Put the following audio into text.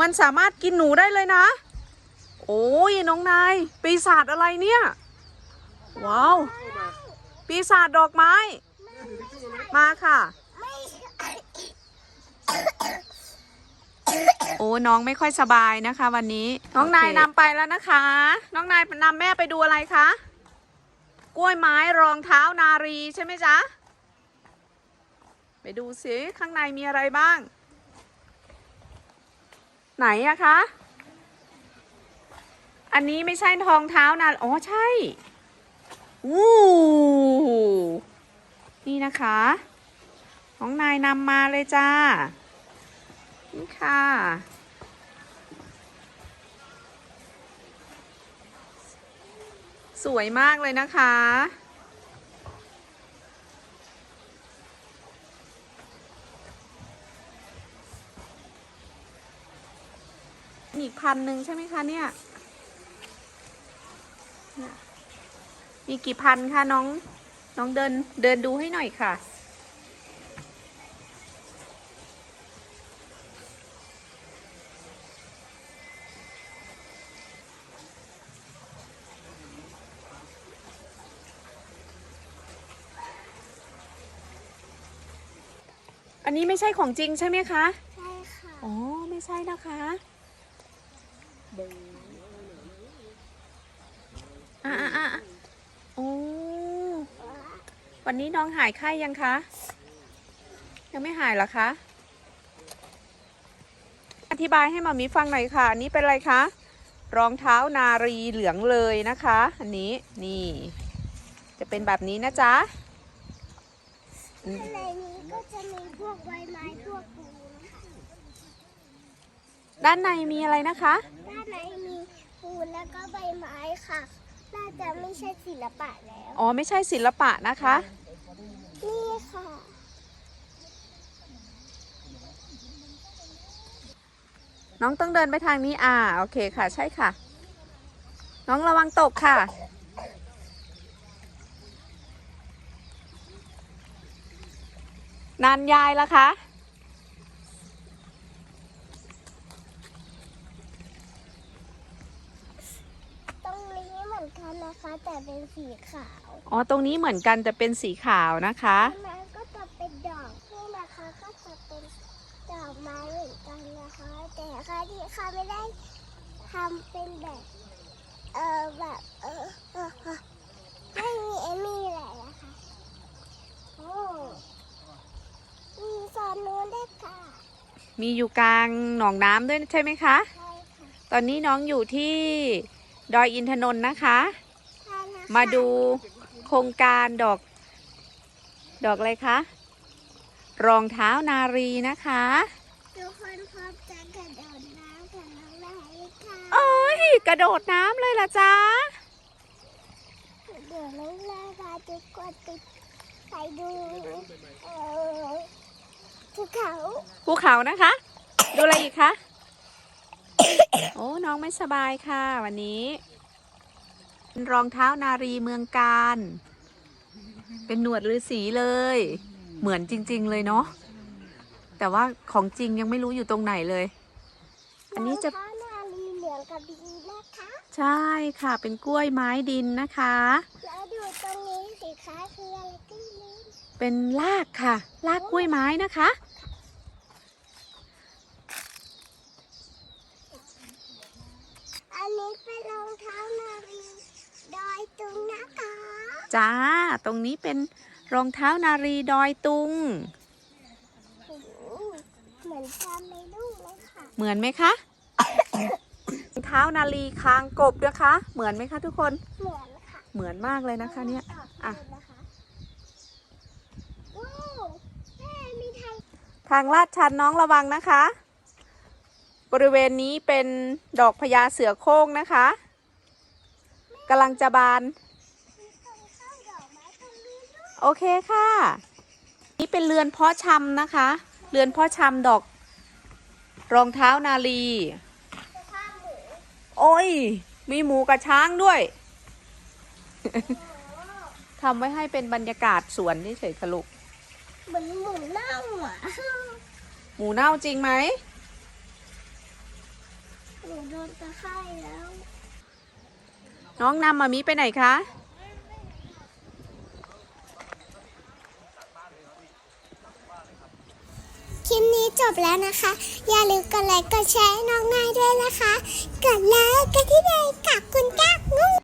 มันสามารถกินหนูได้เลยนะ โอ้ยน้องนายปีศาจอะไรเนี่ย ว้าว ปีศาจดอกไม้ มาค่ะ โอ้น้องไม่ค่อยสบายนะคะ วันนี้ น้องนายนำไปแล้วนะคะ น้องนายนำแม่ไปดูอะไรคะ กล้วยไม้รองเท้านารีใช่ไหมจ๊ะ ไปดูสิข้างในมีอะไรบ้าง ไหนอะคะ อันนี้ไม่ใช่ทองเท้านาอ๋อใช่อู้นี่นะคะน้องนายนำมาเลยจ้า นี่ค่ะ สวยมากเลยนะคะ มีอีกพันหนึ่งใช่ไหมคะเนี่ยเนี่ย มีกี่พันคะน้อง น้องเดินเดินดูให้หน่อยค่ะ อันนี้ไม่ใช่ของจริงใช่ไหมคะ ใช่ค่ะ อ๋อ ไม่ใช่นะคะ อะอะอะโอ้วันนี้น้องหายไข้ยังคะ ยังไม่หายเหรอคะ อธิบายให้มามีฟังหน่อยค่ะ อันนี้เป็นอะไรคะ รองเท้านารีเหลืองเลยนะคะ อันนี้นี่ จะเป็นแบบนี้นะจ๊ะข้างในนี้ก็จะมีพวกใบไม้พวกปูนะคะด้านในมีอะไรนะคะด้านในมีปูน แล้วก็ใบไม้ค่ะ น่าจะไม่ใช่ศิลปะแล้ว อ๋อไม่ใช่ศิลปะนะคะ นี่ค่ะ น้องต้องเดินไปทางนี้อ่าโอเคค่ะ ใช่ค่ะ น้องระวังตกค่ะ นานยายละคะ ตรงนี้เหมือ นกันนะคะ แต่เป็นสีขาวอ๋อตรงนี้เหมือนกันแต่เป็นสีขาวนะคะข้างในก็จะเป็นดอกนี่นะคะก็จะเป็นดอกไม้เหมือนกันนะคะ แต่ค่ะที่ค่ะไม่ได้ทำเป็นแบบ เออแบบเออเออเออไม่มีเอมี่อะไรนะคะโอ้มีโซนนู้นด้วยค่ะมีอยู่กลางหนองน้ำด้วยใช่ไหมคะ ใช่ค่ะ ตอนนี้น้องอยู่ที่ดอยอินทนนท์นะคะใช่นะคะ มาดูโครงการดอก ดอกอะไรคะ รองเท้านารีนะคะทุกคนพร้อมจะกระโดดน้ำกับน้องนายค่ะโอ้ยกระโดดน้ำเลยล่ะจ๊ะเดี๋ยวน้องนายพาทุกคนติดไปดูเออภูเขาภูเขานะคะ ดูอะไรอีกคะ โอ้น้องไม่สบายค่ะวันนี้ เป็นรองเท้านารีเมืองการ เป็นหนวดฤาษีเลย เหมือนจริง ๆ เลยเนาะ แต่ว่าของจริงยังไม่รู้อยู่ตรงไหนเลย อันนี้จะรองเท้านาลีเหลืองกับดีนะคะ ใช่ค่ะ เป็นกล้วยไม้ดินนะคะ แล้วดูตรงนี้สิคะคืออะไรกันนี้เป็นรากค่ะ รากกล้วยไม้นะคะ อันนี้เป็นรองเท้านาลีดอยตุงนะคะ จ้า ตรงนี้เป็นรองเท้านารีดอยตุงโอ้โหเหมือนจำในรูปเลยค่ะ เหมือนไหมคะ รองเท้านาลีคางกบนะคะ เหมือนไหมคะทุกคน เหมือนค่ะ เหมือนมากเลยนะคะเนี่ย อะนะคะว้าวแม่มีทางทางลาดชันน้องระวังนะคะ บริเวณนี้เป็นดอกพญาเสือโคร่งนะคะกำลังจะบาน มีทางเข้าดอกไม้ตรงนี้ด้วย โอเคค่ะ นี่เป็นเรือนเพาะชำนะคะ เรือนเพาะชำดอก รองเท้านาลีสภาพหมูโอ้ย มีหมูกับช้างด้วยทำไว้ให้เป็นบรรยากาศสวนเฉยๆค่ะลูกเหมือนหมูเน่าอะหมูเน่าจริงไหมหนูโดนตะไคร่แล้ว น้องนำมามีไปไหนคะ คลิปนี้จบแล้วนะคะ อย่าลืมกดไลค์กดแชร์ให้น้องนายด้วยนะคะ กดไลค์กดที่ใดกับคุณก้างุ้ง